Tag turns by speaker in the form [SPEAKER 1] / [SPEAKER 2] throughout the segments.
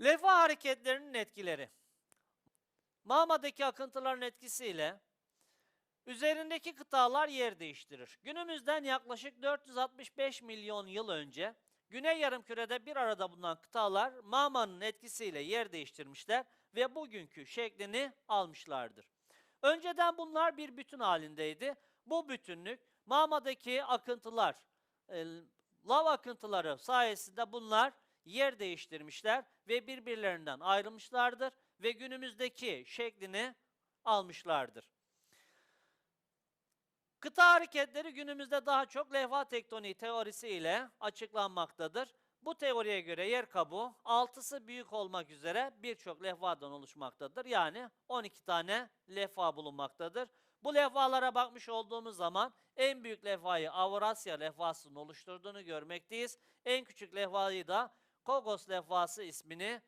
[SPEAKER 1] Levha hareketlerinin etkileri. Mağmadaki akıntıların etkisiyle üzerindeki kıtalar yer değiştirir. Günümüzden yaklaşık 465 milyon yıl önce Güney Yarımküre'de bir arada bulunan kıtalar mağmanın etkisiyle yer değiştirmişler ve bugünkü şeklini almışlardır. Önceden bunlar bir bütün halindeydi. Bu bütünlük mağmadaki akıntılar, e, lav akıntıları sayesinde bunlar yer değiştirmişler ve birbirlerinden ayrılmışlardır ve günümüzdeki şeklini almışlardır. Kıta hareketleri günümüzde daha çok levha tektoniği teorisi ile açıklanmaktadır. Bu teoriye göre yer kabuğu altısı büyük olmak üzere birçok levhadan oluşmaktadır. Yani 12 tane levha bulunmaktadır. Bu levhalara bakmış olduğumuz zaman en büyük levhayı Avrasya levhasının oluşturduğunu görmekteyiz. En küçük levhayı da Kogos levhası ismini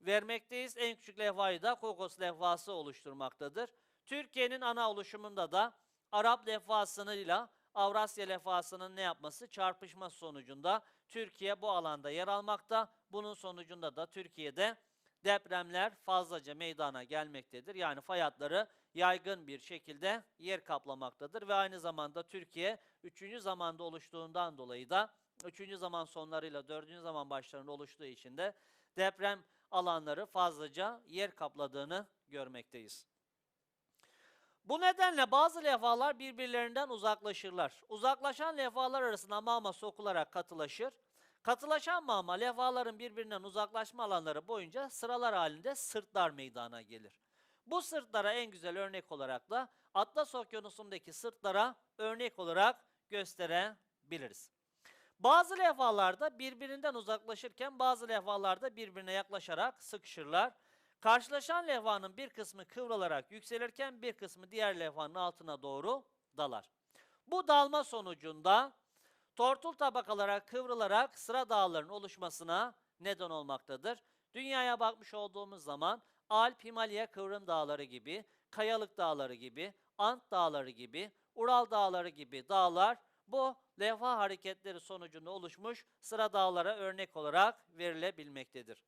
[SPEAKER 1] vermekteyiz. En küçük levhayı da Kogos levhası oluşturmaktadır. Türkiye'nin ana oluşumunda da Arap levhasıyla Avrasya levhasının ne yapması? Çarpışma sonucunda Türkiye bu alanda yer almakta. Bunun sonucunda da Türkiye'de depremler fazlaca meydana gelmektedir. Yani fay hatları yaygın bir şekilde yer kaplamaktadır ve aynı zamanda Türkiye 3. zamanda oluştuğundan dolayı da 3. zaman sonlarıyla 4. zaman başlarında oluştuğu için de deprem alanları fazlaca yer kapladığını görmekteyiz. Bu nedenle bazı levhalar birbirlerinden uzaklaşırlar. Uzaklaşan levhalar arasında mağma sokularak katılaşır. Katılaşan mağma levhaların birbirinden uzaklaşma alanları boyunca sıralar halinde sırtlar meydana gelir. Bu sırtlara en güzel örnek olarak da Atlas Okyanusu'ndaki sırtlara örnek olarak gösterebiliriz. Bazı levhalarda birbirinden uzaklaşırken bazı levhalarda birbirine yaklaşarak sıkışırlar. Karşılaşan levhanın bir kısmı kıvrılarak yükselirken bir kısmı diğer levhanın altına doğru dalar. Bu dalma sonucunda tortul tabakalara kıvrılarak sıra dağların oluşmasına neden olmaktadır. Dünyaya bakmış olduğumuz zaman Alp, Himalaya kıvrım dağları gibi, Kayalık dağları gibi, Ant dağları gibi, Ural dağları gibi dağlar bu levha hareketleri sonucunda oluşmuş sıra dağlara örnek olarak verilebilmektedir.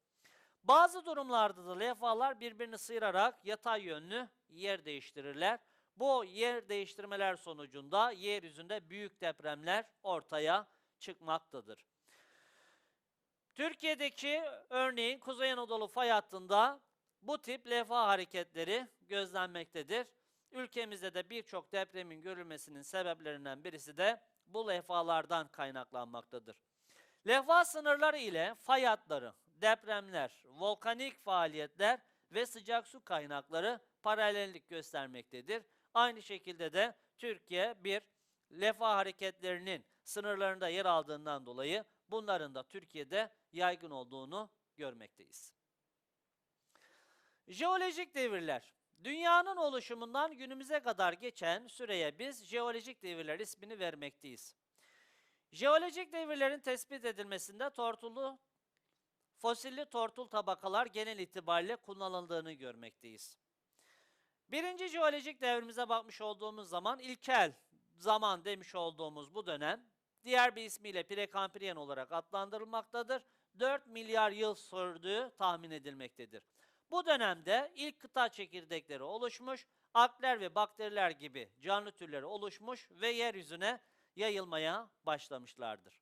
[SPEAKER 1] Bazı durumlarda da levhalar birbirini sıyırarak yatay yönlü yer değiştirirler. Bu yer değiştirmeler sonucunda yeryüzünde büyük depremler ortaya çıkmaktadır. Türkiye'deki örneğin Kuzey Anadolu fay hattında bu tip levha hareketleri gözlenmektedir. Ülkemizde de birçok depremin görülmesinin sebeplerinden birisi de bu levhalardan kaynaklanmaktadır. Levha sınırları ile fay hatları, depremler, volkanik faaliyetler ve sıcak su kaynakları paralellik göstermektedir. Aynı şekilde de Türkiye bir levha hareketlerinin sınırlarında yer aldığından dolayı bunların da Türkiye'de yaygın olduğunu görmekteyiz. Jeolojik devirler. Dünyanın oluşumundan günümüze kadar geçen süreye biz jeolojik devirler ismini vermekteyiz. Jeolojik devirlerin tespit edilmesinde tortullu, fosilli tortul tabakalar genel itibariyle kullanıldığını görmekteyiz. Birinci jeolojik devrimize bakmış olduğumuz zaman ilkel zaman demiş olduğumuz bu dönem diğer bir ismiyle prekambriyen olarak adlandırılmaktadır. 4 milyar yıl sürdüğü tahmin edilmektedir. Bu dönemde ilk kıta çekirdekleri oluşmuş, algler ve bakteriler gibi canlı türleri oluşmuş ve yeryüzüne yayılmaya başlamışlardır.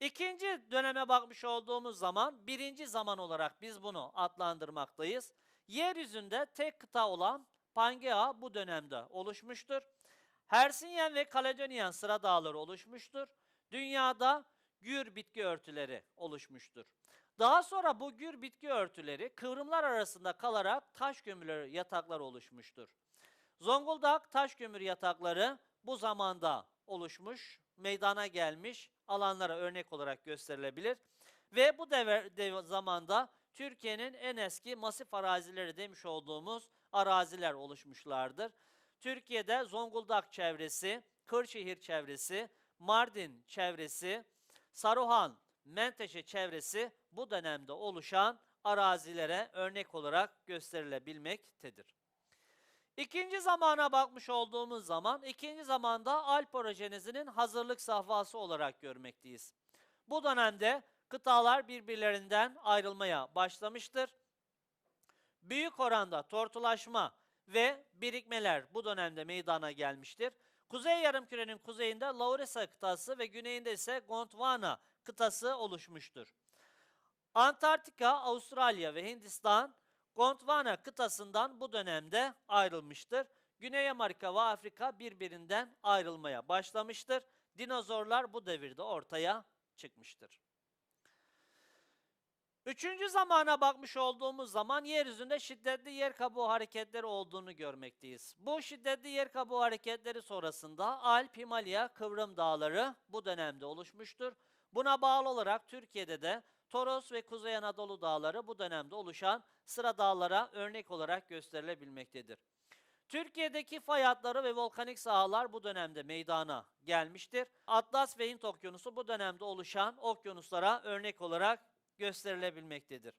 [SPEAKER 1] İkinci döneme bakmış olduğumuz zaman birinci zaman olarak biz bunu adlandırmaktayız. Yeryüzünde tek kıta olan Pangea bu dönemde oluşmuştur. Hersinyen ve Kaledonyen sıra dağları oluşmuştur. Dünyada gür bitki örtüleri oluşmuştur. Daha sonra bu gür bitki örtüleri kıvrımlar arasında kalarak taş kömürleri yataklar oluşmuştur. Zonguldak taş kömür yatakları bu zamanda oluşmuş, meydana gelmiş alanlara örnek olarak gösterilebilir. Ve bu dev, dev zamanda Türkiye'nin en eski masif arazileri demiş olduğumuz araziler oluşmuşlardır. Türkiye'de Zonguldak çevresi, Kırşehir çevresi, Mardin çevresi, Saruhan, Menteşe çevresi bu dönemde oluşan arazilere örnek olarak gösterilebilmektedir. İkinci zamana bakmış olduğumuz zaman, ikinci zamanda Alp orojenezinin hazırlık safhası olarak görmekteyiz. Bu dönemde kıtalar birbirlerinden ayrılmaya başlamıştır. Büyük oranda tortulaşma ve birikmeler bu dönemde meydana gelmiştir. Kuzey yarımkürenin kuzeyinde Lauresa kıtası ve güneyinde ise Gondwana kıtası oluşmuştur. Antarktika, Avustralya ve Hindistan Gondwana kıtasından bu dönemde ayrılmıştır. Güney Amerika ve Afrika birbirinden ayrılmaya başlamıştır. Dinozorlar bu devirde ortaya çıkmıştır. Üçüncü zamana bakmış olduğumuz zaman yeryüzünde şiddetli yer kabuğu hareketleri olduğunu görmekteyiz. Bu şiddetli yer kabuğu hareketleri sonrasında Alp, Himalaya, Kıvrım Dağları bu dönemde oluşmuştur. Buna bağlı olarak Türkiye'de de Toros ve Kuzey Anadolu Dağları bu dönemde oluşan sıra dağlara örnek olarak gösterilebilmektedir. Türkiye'deki fay hatları ve volkanik sahalar bu dönemde meydana gelmiştir. Atlas ve Hint Okyanusu bu dönemde oluşan okyanuslara örnek olarak gösterilebilmektedir.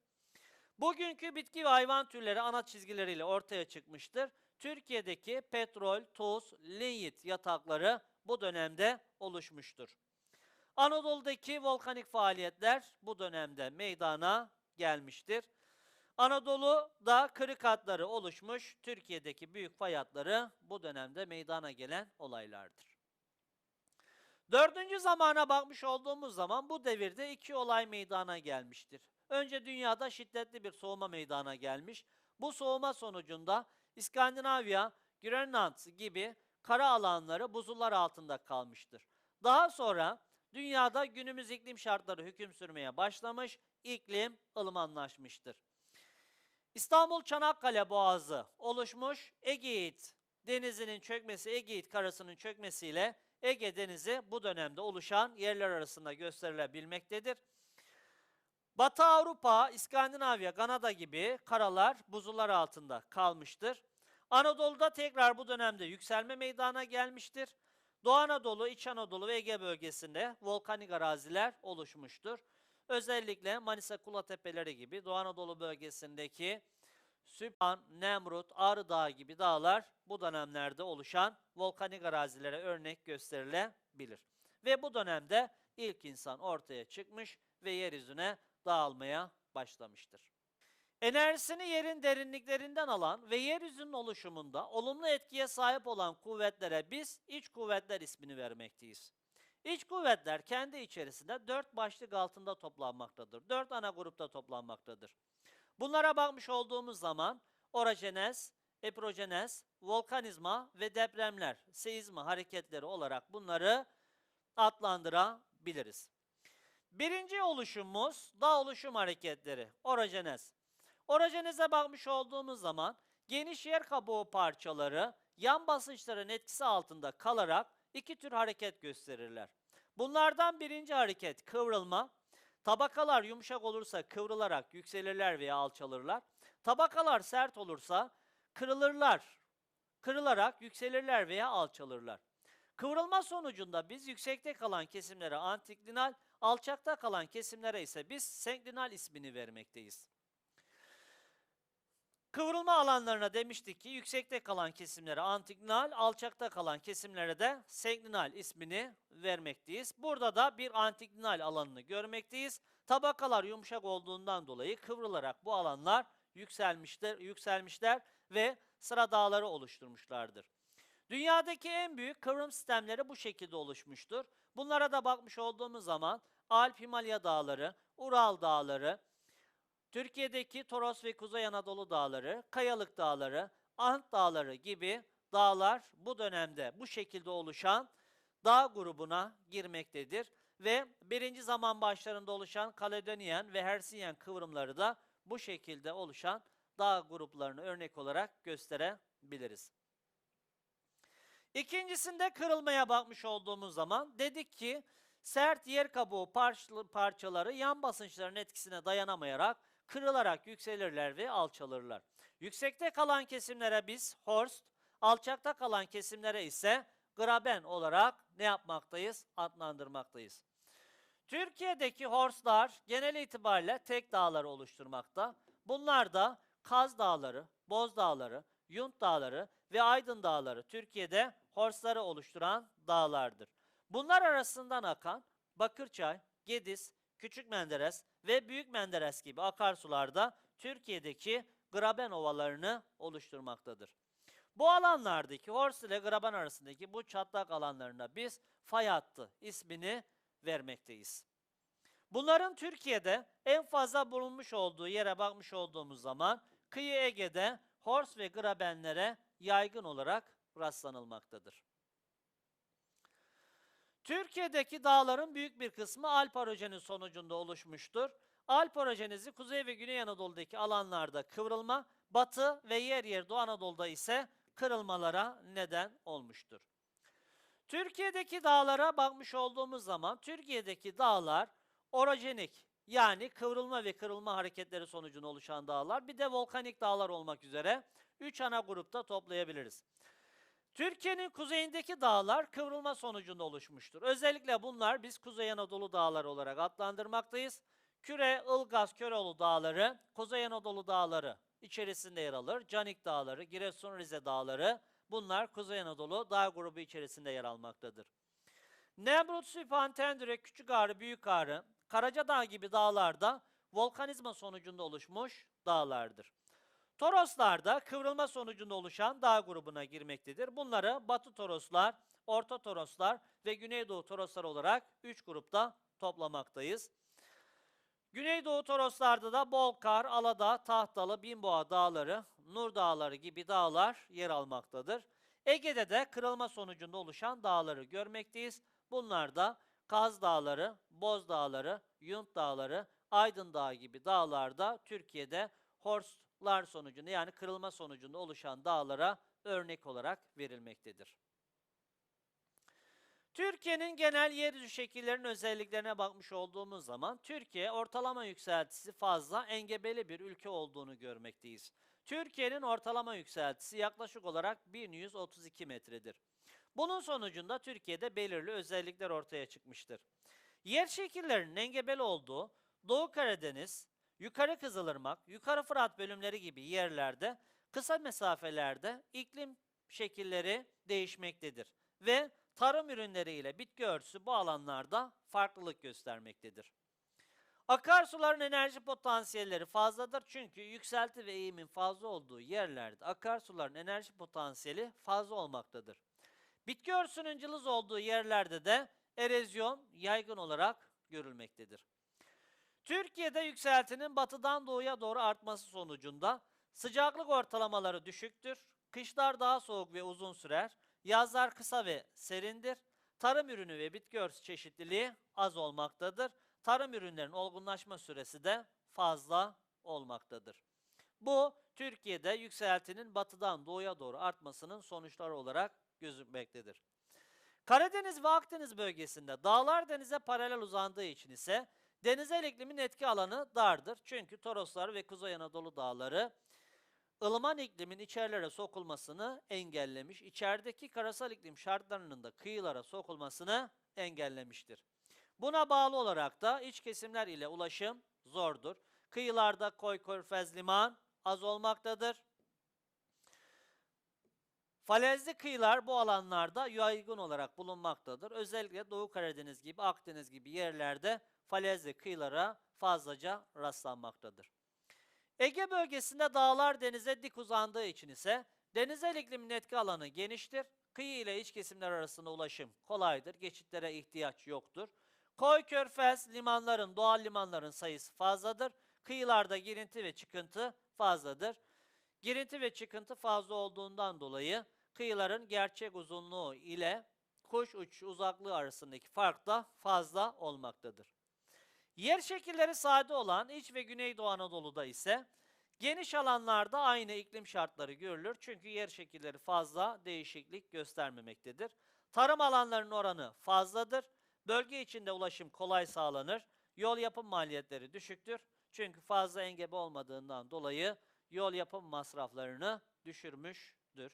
[SPEAKER 1] Bugünkü bitki ve hayvan türleri ana çizgileriyle ortaya çıkmıştır. Türkiye'deki petrol, tuz, linyit yatakları bu dönemde oluşmuştur. Anadolu'daki volkanik faaliyetler bu dönemde meydana gelmiştir. Anadolu'da kırık hatları oluşmuş, Türkiye'deki büyük fay hatları bu dönemde meydana gelen olaylardır. Dördüncü zamana bakmış olduğumuz zaman bu devirde iki olay meydana gelmiştir. Önce dünyada şiddetli bir soğuma meydana gelmiş. Bu soğuma sonucunda İskandinavya, Grönland gibi kara alanları buzullar altında kalmıştır. Daha sonra dünyada günümüz iklim şartları hüküm sürmeye başlamış, iklim ılımanlaşmıştır. İstanbul Çanakkale Boğazı oluşmuş, Egeit denizinin çökmesi, Egeit karasının çökmesiyle Ege Denizi bu dönemde oluşan yerler arasında gösterilebilmektedir. Batı Avrupa, İskandinavya, Kanada gibi karalar buzullar altında kalmıştır. Anadolu'da tekrar bu dönemde yükselme meydana gelmiştir. Doğu Anadolu, İç Anadolu ve Ege bölgesinde volkanik araziler oluşmuştur. Özellikle Manisa Kula Tepeleri gibi Doğu Anadolu bölgesindeki Sübhan, Nemrut, Ağrı Dağı gibi dağlar bu dönemlerde oluşan volkanik arazilere örnek gösterilebilir. Ve bu dönemde ilk insan ortaya çıkmış ve yeryüzüne dağılmaya başlamıştır. Enerjisini yerin derinliklerinden alan ve yeryüzünün oluşumunda olumlu etkiye sahip olan kuvvetlere biz iç kuvvetler ismini vermekteyiz. İç kuvvetler kendi içerisinde dört başlık altında toplanmaktadır. Dört ana grupta toplanmaktadır. Bunlara bakmış olduğumuz zaman orajenez, eprojenez, volkanizma ve depremler, seizma hareketleri olarak bunları adlandırabiliriz. Birinci oluşumumuz dağ oluşum hareketleri, orajenez. Orajeneze bakmış olduğumuz zaman geniş yer kabuğu parçaları yan basınçların etkisi altında kalarak iki tür hareket gösterirler. Bunlardan birinci hareket kıvrılma. Tabakalar yumuşak olursa kıvrılarak yükselirler veya alçalırlar. Tabakalar sert olursa kırılırlar. Kırılarak yükselirler veya alçalırlar. Kıvrılma sonucunda biz yüksekte kalan kesimlere antiklinal, alçakta kalan kesimlere ise biz senklinal ismini vermekteyiz. Kıvrılma alanlarına demiştik ki yüksekte kalan kesimlere antiklinal, alçakta kalan kesimlere de senklinal ismini vermekteyiz. Burada da bir antiklinal alanını görmekteyiz. Tabakalar yumuşak olduğundan dolayı kıvrılarak bu alanlar yükselmişler, yükselmişler ve sıra dağları oluşturmuşlardır. Dünyadaki en büyük kıvrım sistemleri bu şekilde oluşmuştur. Bunlara da bakmış olduğumuz zaman Alp Himalaya dağları, Ural dağları, Türkiye'deki Toros ve Kuzey Anadolu dağları, Kayalık dağları, Ant dağları gibi dağlar bu dönemde bu şekilde oluşan dağ grubuna girmektedir. Ve birinci zaman başlarında oluşan Kaledoniyen ve Hersinyen kıvrımları da bu şekilde oluşan dağ gruplarını örnek olarak gösterebiliriz. İkincisinde kırılmaya bakmış olduğumuz zaman dedik ki sert yer kabuğu parça- parçaları yan basınçların etkisine dayanamayarak kırılarak yükselirler ve alçalırlar. Yüksekte kalan kesimlere biz horst, alçakta kalan kesimlere ise graben olarak ne yapmaktayız? Adlandırmaktayız. Türkiye'deki horstlar genel itibariyle tek dağları oluşturmakta. Bunlar da Kaz Dağları, Boz Dağları, Yunt Dağları ve Aydın Dağları Türkiye'de horstları oluşturan dağlardır. Bunlar arasından akan Bakırçay, Gediz, Küçük Menderes ve Büyük Menderes gibi akarsularda Türkiye'deki graben ovalarını oluşturmaktadır. Bu alanlardaki Hors ile graben arasındaki bu çatlak alanlarına biz fay hattı ismini vermekteyiz. Bunların Türkiye'de en fazla bulunmuş olduğu yere bakmış olduğumuz zaman kıyı Ege'de Hors ve grabenlere yaygın olarak rastlanılmaktadır. Türkiye'deki dağların büyük bir kısmı Alp erojeni sonucunda oluşmuştur. Alp erojenizi Kuzey ve Güney Anadolu'daki alanlarda kıvrılma, Batı ve yer yer Doğu Anadolu'da ise kırılmalara neden olmuştur. Türkiye'deki dağlara bakmış olduğumuz zaman Türkiye'deki dağlar orojenik yani kıvrılma ve kırılma hareketleri sonucunda oluşan dağlar bir de volkanik dağlar olmak üzere 3 ana grupta toplayabiliriz. Türkiye'nin kuzeyindeki dağlar kıvrılma sonucunda oluşmuştur. Özellikle bunlar biz Kuzey Anadolu dağları olarak adlandırmaktayız. Küre, Ilgaz, Köroğlu dağları, Kuzey Anadolu dağları içerisinde yer alır. Canik dağları, Giresun, Rize dağları bunlar Kuzey Anadolu dağ grubu içerisinde yer almaktadır. Nemrut, Süphan, Tendüre, Küçük Ağrı, Büyük Ağrı, Karacadağ gibi dağlarda volkanizma sonucunda oluşmuş dağlardır. Toroslar da kıvrılma sonucunda oluşan dağ grubuna girmektedir. Bunları Batı Toroslar, Orta Toroslar ve Güneydoğu Toroslar olarak 3 grupta toplamaktayız. Güneydoğu Toroslarda da Bolkar, Aladağ, Tahtalı, Binboğa dağları, Nur dağları gibi dağlar yer almaktadır. Ege'de de kırılma sonucunda oluşan dağları görmekteyiz. Bunlar da Kaz Dağları, Boz Dağları, Yunt Dağları, Aydın Dağı gibi dağlarda Türkiye'de horslar sonucunda yani kırılma sonucunda oluşan dağlara örnek olarak verilmektedir. Türkiye'nin genel yeryüzü şekillerinin özelliklerine bakmış olduğumuz zaman Türkiye ortalama yükseltisi fazla engebeli bir ülke olduğunu görmekteyiz. Türkiye'nin ortalama yükseltisi yaklaşık olarak 1132 metredir. Bunun sonucunda Türkiye'de belirli özellikler ortaya çıkmıştır. Yer şekillerinin engebeli olduğu Doğu Karadeniz, Yukarı Kızılırmak, Yukarı Fırat bölümleri gibi yerlerde kısa mesafelerde iklim şekilleri değişmektedir ve tarım ürünleri ile bitki örtüsü bu alanlarda farklılık göstermektedir. Akarsuların enerji potansiyelleri fazladır çünkü yükselti ve eğimin fazla olduğu yerlerde akarsuların enerji potansiyeli fazla olmaktadır. Bitki örtüsünün cılız olduğu yerlerde de erozyon yaygın olarak görülmektedir. Türkiye'de yükseltinin batıdan doğuya doğru artması sonucunda sıcaklık ortalamaları düşüktür. Kışlar daha soğuk ve uzun sürer. Yazlar kısa ve serindir. Tarım ürünü ve bitki örtüsü çeşitliliği az olmaktadır. Tarım ürünlerinin olgunlaşma süresi de fazla olmaktadır. Bu Türkiye'de yükseltinin batıdan doğuya doğru artmasının sonuçları olarak gözükmektedir. Karadeniz ve Akdeniz bölgesinde dağlar denize paralel uzandığı için ise denizel iklimin etki alanı dardır. Çünkü Toroslar ve Kuzey Anadolu dağları ılıman iklimin içerilere sokulmasını engellemiş, içerideki karasal iklim şartlarının da kıyılara sokulmasını engellemiştir. Buna bağlı olarak da iç kesimler ile ulaşım zordur. Kıyılarda koy körfez liman az olmaktadır. Falezli kıyılar bu alanlarda yaygın olarak bulunmaktadır. Özellikle Doğu Karadeniz gibi, Akdeniz gibi yerlerde falezli kıyılara fazlaca rastlanmaktadır. Ege bölgesinde dağlar denize dik uzandığı için ise denizel iklimin etki alanı geniştir. Kıyı ile iç kesimler arasında ulaşım kolaydır. Geçitlere ihtiyaç yoktur. Koy körfez limanların, doğal limanların sayısı fazladır. Kıyılarda girinti ve çıkıntı fazladır. Girinti ve çıkıntı fazla olduğundan dolayı kıyıların gerçek uzunluğu ile kuş uç uzaklığı arasındaki fark da fazla olmaktadır. Yer şekilleri sade olan İç ve Güneydoğu Anadolu'da ise geniş alanlarda aynı iklim şartları görülür. Çünkü yer şekilleri fazla değişiklik göstermemektedir. Tarım alanlarının oranı fazladır. Bölge içinde ulaşım kolay sağlanır. Yol yapım maliyetleri düşüktür. Çünkü fazla engebe olmadığından dolayı yol yapım masraflarını düşürmüş